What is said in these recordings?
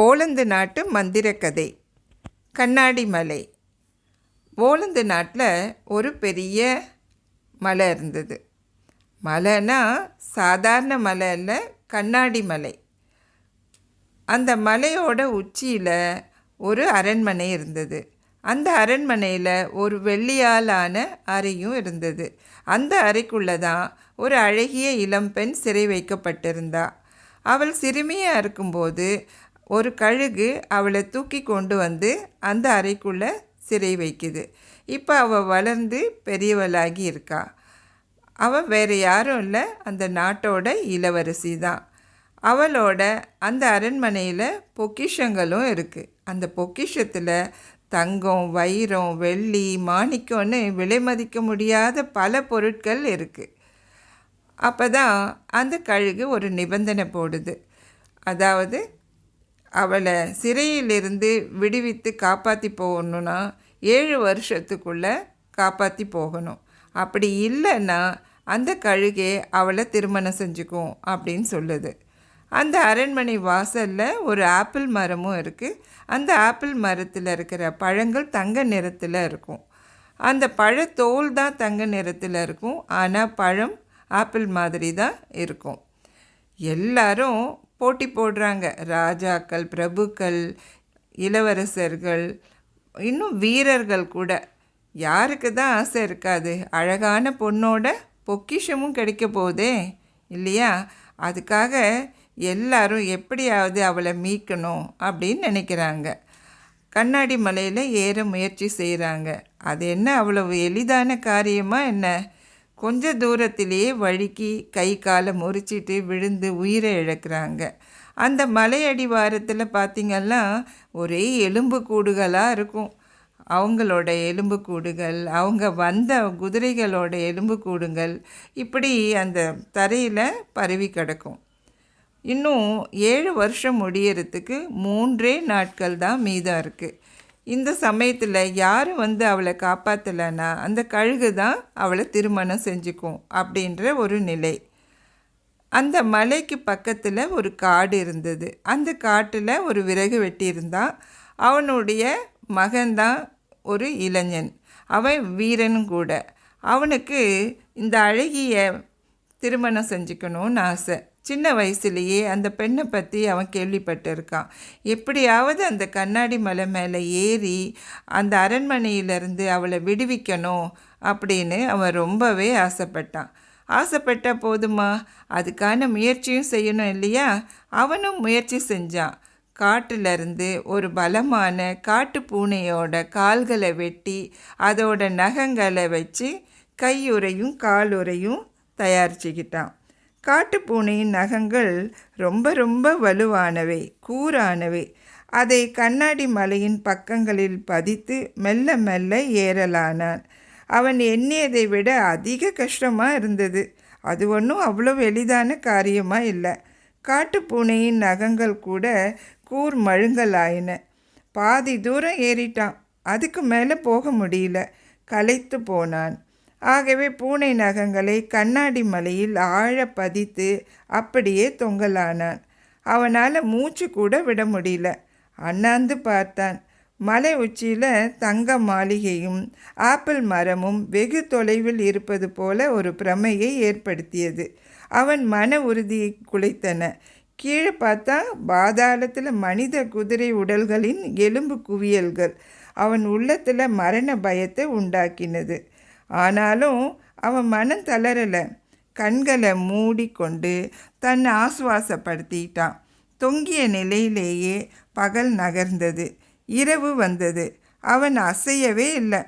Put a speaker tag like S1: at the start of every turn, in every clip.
S1: Poland நாட்டு மந்திரக்கதை. கண்ணாடி மலை. போலந்து நாட்டில் ஒரு பெரிய மலை இருந்தது. மலைனா சாதாரண மலை இல்லை கண்ணாடி மலை. அந்த மலையோட உச்சியில் ஒரு அரண்மனை இருந்தது. அந்த அரண்மனையில் ஒரு வெள்ளியாலான அறையும் இருந்தது. அந்த அறைக்குள்ளே தான் ஒரு அழகிய இளம்பெண் சிறை வைக்கப்பட்டிருந்தா. அவள் சிறுமியாக இருக்கும்போது ஒரு கழுகு அவளை தூக்கி கொண்டு வந்து அந்த அறைக்குள்ளே சிறை வைக்குது. இப்போ அவள் வளர்ந்து பெரியவளாகி இருக்கா. அவள் வேறு யாரும் இல்லை. அந்த நாட்டோட இளவரசி தான். அவளோட அந்த அரண்மனையில் பொக்கிஷங்களும் இருக்குது அந்த பொக்கிஷத்தில் தங்கம் வைரம் வெள்ளி மாணிக்கம்னு விலை மதிக்க முடியாத பல பொருட்கள் இருக்குது அப்போ தான் அந்த கழுகு ஒரு நிபந்தனை போடுது. அதாவது அவளை சிறையிலிருந்து விடுவித்து காப்பாற்றி போகணுன்னா ஏழு வருஷத்துக்குள்ளே காப்பாற்றி போகணும். அப்படி இல்லைன்னா அந்த கழுகே அவளை திருமணம் செஞ்சுக்கும் அப்படின்னு சொல்லுது. அந்த அரண்மனை வாசலில் ஒரு ஆப்பிள் மரமும் இருக்குது அந்த ஆப்பிள் மரத்தில் இருக்கிற பழங்கள் தங்க நிறத்தில் இருக்கும். அந்த பழத்தோல் தான் தங்க நிறத்தில் இருக்கும். ஆனால் பழம் ஆப்பிள் மாதிரி தான் இருக்கும். எல்லாரும் போட்டி போடுறாங்க. ராஜாக்கள் பிரபுக்கள் இளவரசர்கள் இன்னும் வீரர்கள் கூட. யாருக்கு தான் ஆசை இருக்காது. அழகான பொண்ணோட பொக்கிஷமும் கிடைக்க போதே இல்லையா? அதுக்காக எல்லாரும் எப்படியாவது அவளை மீட்கணும் அப்படின்னு நினைக்கிறாங்க. கண்ணாடி மலையில் ஏற முயற்சி செய்கிறாங்க அது என்ன அவ்வளவு எளிதான காரியமாக என்ன? கொஞ்ச தூரத்திலேயே வழுக்கி கை காலை முறிச்சிட்டு விழுந்து உயிரை இழக்கிறாங்க. அந்த மலையடிவாரத்தில் பார்த்திங்கன்னா ஒரே எலும்பு கூடுகளாக இருக்கும். அவங்களோட எலும்பு கூடுகள் அவங்க வந்த குதிரைகளோட எலும்பு கூடுங்கள் இப்படி அந்த தரையில் பரவி கிடக்கும். இன்னும் ஏழு வருஷம் முடியறதுக்கு மூன்றே நாட்கள் தான் மீதம் இருக்குது இந்த சமயத்தில் யாரும் வந்து அவளை காப்பாற்றலைன்னா அந்த கழுகு தான் அவளை திருமணம் செஞ்சுக்கும் அப்படின்ற ஒரு நிலை. அந்த மலைக்கு பக்கத்தில் ஒரு காடு இருந்தது. அந்த காட்டில் ஒரு விறகு வெட்டியிருந்தான் அவனுடைய மகன்தான் ஒரு இளைஞன். அவன் வீரனும் கூட. அவனுக்கு இந்த அழகிய திருமணம் செஞ்சுக்கணும்னு ஆசை. சின்ன வயசுலேயே அந்த பெண்ணை பற்றி அவன் கேள்விப்பட்டிருக்கான். எப்படியாவது அந்த கண்ணாடி மலை மேலே ஏறி அந்த அரண்மனையிலேருந்து அவளை விடுவிக்கணும் அப்படின்னு அவன் ரொம்பவே ஆசைப்பட்டான். ஆசைப்பட்ட போதுமா? அதுக்கான முயற்சியும் செய்யணும் இல்லையா? அவனும் முயற்சி செஞ்சான். காட்டிலிருந்து ஒரு பலமான காட்டு பூனையோட கால்களை வெட்டி அதோட நகங்களை வச்சு கையுறையும் காலுறையும் தயாரிச்சுக்கிட்டான். காட்டுப்பூனையின் நகங்கள் ரொம்ப ரொம்ப வலுவானவை கூரானவை. அதை கண்ணாடி மலையின் பக்கங்களில் பதித்து மெல்ல மெல்ல ஏறலானான். அவன் எண்ணியதை விட அதிக கஷ்டமாக இருந்தது. அது ஒன்றும் அவ்வளோ எளிதான காரியமாக இல்லை. காட்டுப்பூனையின் நகங்கள் கூட கூர் மழுங்கலாயின. பாதி தூரம் ஏறிட்டான். அதுக்கு மேலே போக முடியல. களைத்து போனான். ஆகவே பூனை நகங்களை கண்ணாடி மலையில் ஆழ பதித்து அப்படியே தொங்கலானான். அவனால் மூச்சு கூட விட முடியல. அண்ணாந்து பார்த்தான். மலை உச்சியில் தங்க மாளிகையும் ஆப்பிள் மரமும் வெகு தொலைவில் இருப்பது போல ஒரு பிரமையை ஏற்படுத்தியது. அவன் மன உறுதியை குலைத்தன. கீழே பார்த்தா பாதாளத்தில் மனித குதிரை உடல்களின் எலும்பு குவியல்கள். அவன் உள்ளத்தில் மரண பயத்தை உண்டாக்கினது. ஆனாலும் அவன் மனம் தளரலை. கண்களை மூடிக்கொண்டு தன்னை ஆசுவாசப்படுத்திட்டான். தொங்கிய நிலையிலேயே பகல் நகர்ந்தது. இரவு வந்தது. அவன் அசையவே இல்லை.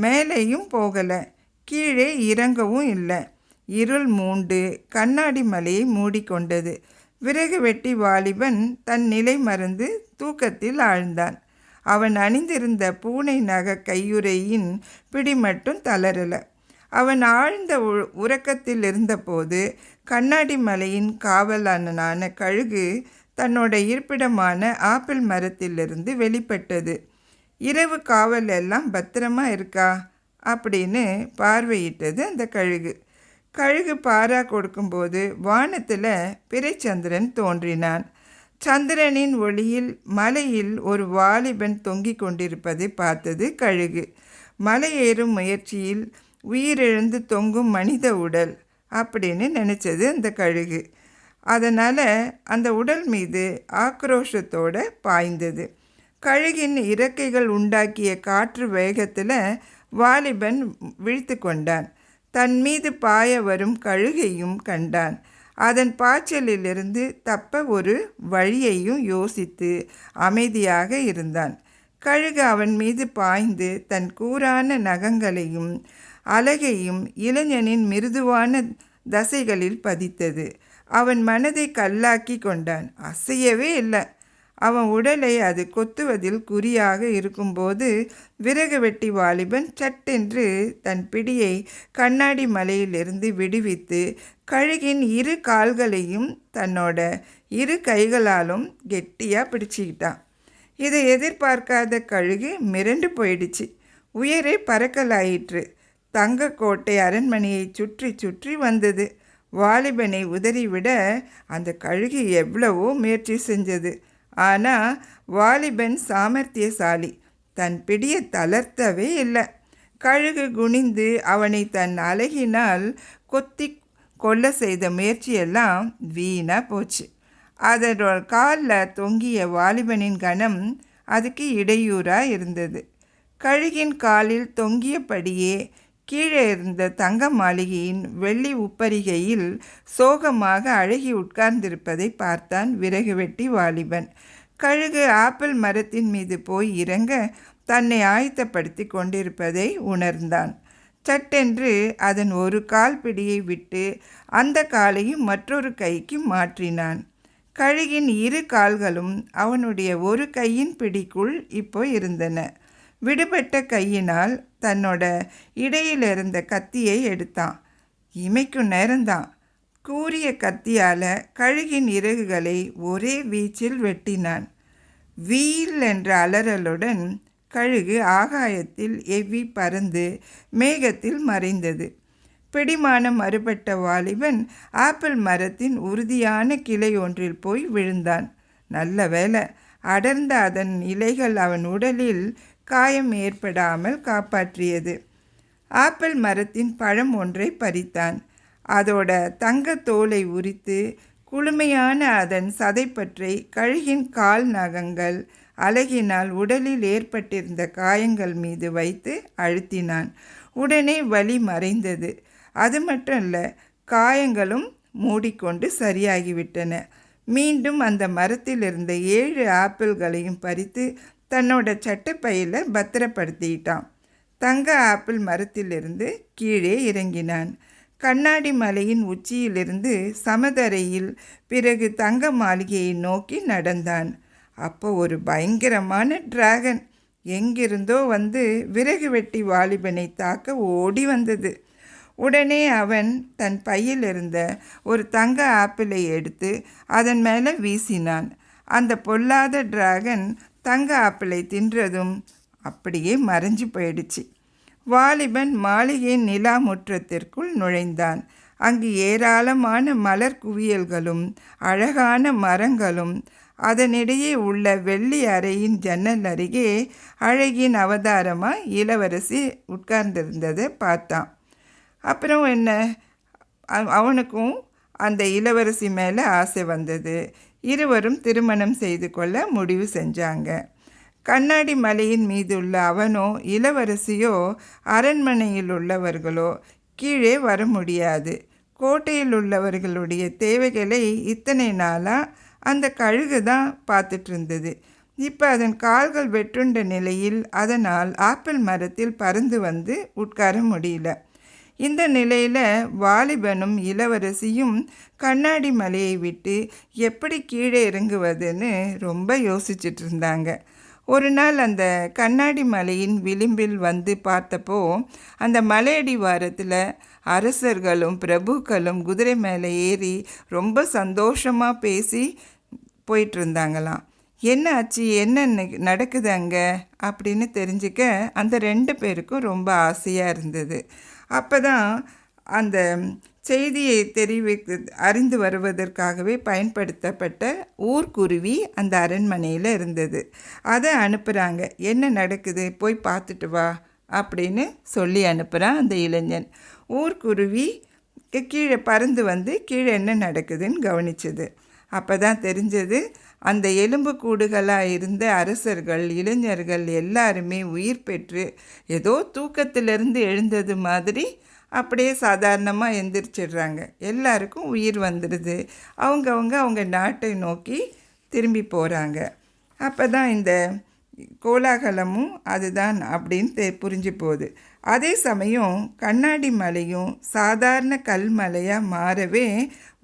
S1: மேலேயும் போகலை. கீழே இறங்கவும் இல்லை. இருள் மூண்டு கண்ணாடி மலையை மூடிக்கொண்டது. விறகு வெட்டி வாலிபன் தன் நிலை மறந்து தூக்கத்தில் ஆழ்ந்தான். அவன் அணிந்திருந்த பூனை நக கையுறையின் பிடி மட்டும் தளரல. அவன் ஆழ்ந்த உ- உறக்கத்தில் இருந்தபோது கண்ணாடி மலையின் காவலானனான கழுகு தன்னோட இருப்பிடமான ஆப்பிள் மரத்திலிருந்து வெளிப்பட்டது. இரவு காவல் எல்லாம் பத்திரமா இருக்கா? அப்படின்னு பார்வையிட்டது அந்த கழுகு. கழுகு பாரா கொடுக்கும்போது வானத்தில் பிறைச்சந்திரன் தோன்றினான். சந்திரனின் ஒளியில் மலையில் ஒரு வாலிபன் தொங்கிக் கொண்டிருப்பதை பார்த்தது கழுகு. மலை ஏறும் முயற்சியில் உயிரிழந்து தொங்கும் மனித உடல் அப்படின்னு நினச்சது அந்த கழுகு. அதனால் அந்த உடல் மீது ஆக்ரோஷத்தோடு பாய்ந்தது. கழுகின் இறக்கைகள் உண்டாக்கிய காற்று வேகத்தில் வாலிபன் விழித்து கொண்டான். தன் மீது பாய வரும் கழுகையும் கண்டான். அதன் பாய்ச்சலிலிருந்து தப்ப ஒரு வழியையும் யோசித்து அமைதியாக இருந்தான். கழுகு அவன் மீது பாய்ந்து தன் கூரான நகங்களையும் அலகையும் இளைஞனின் மிருதுவான தசைகளில் பதித்தது. அவன் மனதை கல்லாக்கி கொண்டான். அசையவே இல்லை. அவன் உடலை அது கொத்துவதில் குறியாக இருக்கும்போது விறகு வெட்டி வாலிபன் சட்டென்று தன் பிடியை கண்ணாடி மலையிலிருந்து விடுவித்து கழுகின் இரு கால்களையும் தன்னோட இரு கைகளாலும் கெட்டியாக பிடிச்சிக்கிட்டான். இதை எதிர்பார்க்காத கழுகு மிரண்டு போயிடுச்சு. உயரே பறக்கலாயிற்று. தங்கக்கோட்டை அரண்மனையை சுற்றி சுற்றி வந்தது. வாலிபனை உதறிவிட அந்த கழுகு எவ்வளவோ முயற்சி செஞ்சது. ஆனால் வாலிபன் சாமர்த்தியசாலி. தன் பிடியை தளர்த்தவே இல்லை. கழுகு குனிந்து அவனை தன் அழகினால் கொத்தி கொல்ல செய்த முயற்சியெல்லாம் வீணாக போச்சு. அதனோட காலில் தொங்கிய வாலிபனின் கணம் அதுக்கு இடையூறாக இருந்தது. கழுகின் காலில் தொங்கியபடியே கீழே இருந்த தங்க மாளிகையின் வெள்ளி உப்பரிகையில் சோகமாக அழகி உட்கார்ந்திருப்பதை பார்த்தான் விறகு வெட்டி வாலிபன். கழுகு ஆப்பிள் மரத்தின் மீது போய் இறங்க தன்னை ஆயத்தப்படுத்தி கொண்டிருப்பதை உணர்ந்தான். சட்டென்று அதன் ஒரு கால் பிடியை விட்டு அந்த காலையும் மற்றொரு கைக்கு மாற்றினான். கழுகின் இரு கால்களும் அவனுடைய ஒரு கையின் பிடிக்குள் இப்போ இருந்தன. விடுபட்ட கையினால் தன்னோட இடையில் இருந்த கத்தியை எடுத்தான். இமைக்கும் நேரம்தான். கூறிய கத்தியால் கழுகின் இறகுகளை ஒரே வீச்சில் வெட்டினான். வீல் என்ற அலறலுடன் கழுகு ஆகாயத்தில் எவ்வி பறந்து மேகத்தில் மறைந்தது. பிடிமானம் மறுபட்ட வாலிபன் ஆப்பிள் மரத்தின் உறுதியான கிளை ஒன்றில் போய் விழுந்தான். நல்ல வேலை அடர்ந்த அதன் இலைகள் அவன் உடலில் காயம் ஏற்படாமல் காப்பாற்றியது. ஆப்பிள் மரத்தின் பழம் ஒன்றை பறித்தான். அதோட தங்க தோலை உரித்து குளுமையான அதன் சதைப்பற்றை கழுகின் கால் நகங்கள் அழகினால் உடலில் ஏற்பட்டிருந்த காயங்கள் மீது வைத்து அழுத்தினான். உடனே வலி மறைந்தது. அது மட்டும் இல்லை காயங்களும் மூடிக்கொண்டு சரியாகிவிட்டன. மீண்டும் அந்த மரத்தில் இருந்த ஏழு ஆப்பிள்களையும் பறித்து தன்னோட சட்டப்பையில் பத்திரப்படுத்திட்டான். தங்க ஆப்பிள் மரத்திலிருந்து கீழே இறங்கினான். கண்ணாடி மலையின் உச்சியிலிருந்து சமதரையில் பிறகு தங்க மாளிகையை நோக்கி நடந்தான். அப்போ ஒரு பயங்கரமான டிராகன் எங்கிருந்தோ வந்து விறகு வெட்டி வாலிபனை தாக்க ஓடி வந்தது. உடனே அவன் தன் பையில் இருந்த ஒரு தங்க ஆப்பிளை எடுத்து அதன் மேலே வீசினான். அந்த பொல்லாத டிராகன் தங்க ஆப்பிளை தின்றதும் அப்படியே மறைஞ்சு போயிடுச்சு. வாலிபன் மாளிகையின் நிலா முற்றத்திற்குள் நுழைந்தான். அங்கு ஏராளமான மலர் குவியல்களும் அழகான மரங்களும் அதனிடையே உள்ள வெள்ளி அறையின் ஜன்னல் அருகே அழகின் அவதாரமாக இளவரசி உட்கார்ந்திருந்ததை பார்த்தான். அப்புறம் என்ன? அவனுக்கும் அந்த இளவரசி மேலே ஆசை வந்தது. இருவரும் திருமணம் செய்து கொள்ள முடிவு செஞ்சாங்க. கண்ணாடி மலையின் மீது உள்ள அவனோ இளவரசியோ அரண்மனையில் உள்ளவர்களோ கீழே வர முடியாது. கோட்டையில் உள்ளவர்களுடைய தேவைகளை இத்தனை நாளாக அந்த கழுகு தான் பார்த்துட்டு இருந்தது இப்போ அதன் கால்கள் வெட்டுண்ட நிலையில் அதனால் ஆப்பிள் மரத்தில் பறந்து வந்து உட்கார முடியல. இந்த நிலையில் வாலிபனும் இளவரசியும் கண்ணாடி மலையை விட்டு எப்படி கீழே இறங்குவதுன்னு ரொம்ப யோசிச்சுட்டு இருந்தாங்க. ஒரு நாள் அந்த கண்ணாடி மலையின் விளிம்பில் வந்து பார்த்தப்போ அந்த மலையடி வாரத்தில் அரசர்களும் பிரபுக்களும் குதிரை மேலே ஏறி ரொம்ப சந்தோஷமாக பேசி போயிட்டு இருந்தாங்களாம். என்ன ஆச்சு? என்ன நடக்குது அங்கே? அப்படின்னு தெரிஞ்சுக்க அந்த ரெண்டு பேருக்கும் ரொம்ப ஆசையாக இருந்தது. அப்போ தான் அந்த செய்தியை தெரிவித்து அறிந்து வருவதற்காகவே பயன்படுத்தப்பட்ட ஊர்க்குருவி அந்த அரண்மனையில் இருந்தது. அதை அனுப்புகிறாங்க என்ன நடக்குது? போய் பார்த்துட்டு வா அப்படின்னு சொல்லி அனுப்புகிறான் அந்த இளைஞன். ஊர்க்குருவி கீழே பறந்து வந்து கீழே என்ன நடக்குதுன்னு கவனிச்சது. அப்போ தான் தெரிஞ்சது. அந்த எலும்பு கூடுகளாக இருந்த அரசர்கள் இளைஞர்கள் எல்லாருமே உயிர் பெற்று ஏதோ தூக்கத்திலிருந்து எழுந்தது மாதிரி அப்படியே சாதாரணமாக எந்திரிச்சிடுறாங்க. எல்லாருக்கும் உயிர் வந்துடுது. அவங்கவுங்க அவங்க நாட்டை நோக்கி திரும்பி போகிறாங்க அப்போ தான் இந்த கோலாகலமும் அதுதான் அப்படின்னு தெ புரிஞ்சு போகுது அதே சமயம் கண்ணாடி மலையும் சாதாரண கல் மலையாக மாறவே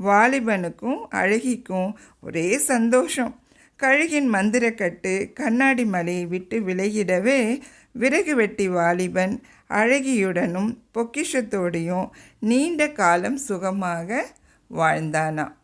S1: வாலிபனுக்கும் அழகிக்கும் ஒரே சந்தோஷம். கழுகின் மந்திரக்கட்டு கண்ணாடி மலையை விட்டு விலகிடவே விறகு வெட்டி வாலிபன் அழகியுடனும் பொக்கிஷத்தோடையும் நீண்ட காலம் சுகமாக வாழ்ந்தானாம்.